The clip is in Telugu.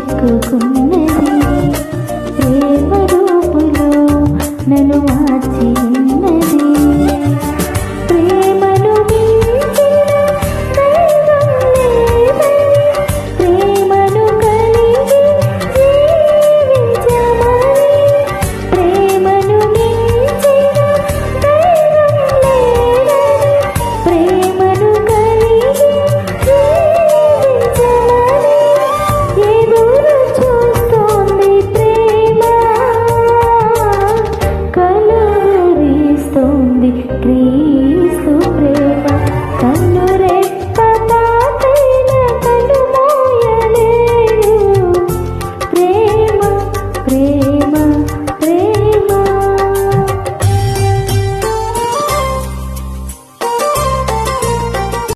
చిక్కుకున్నది ప్రేమ రూపులో నన్ను మార్చి बिखरी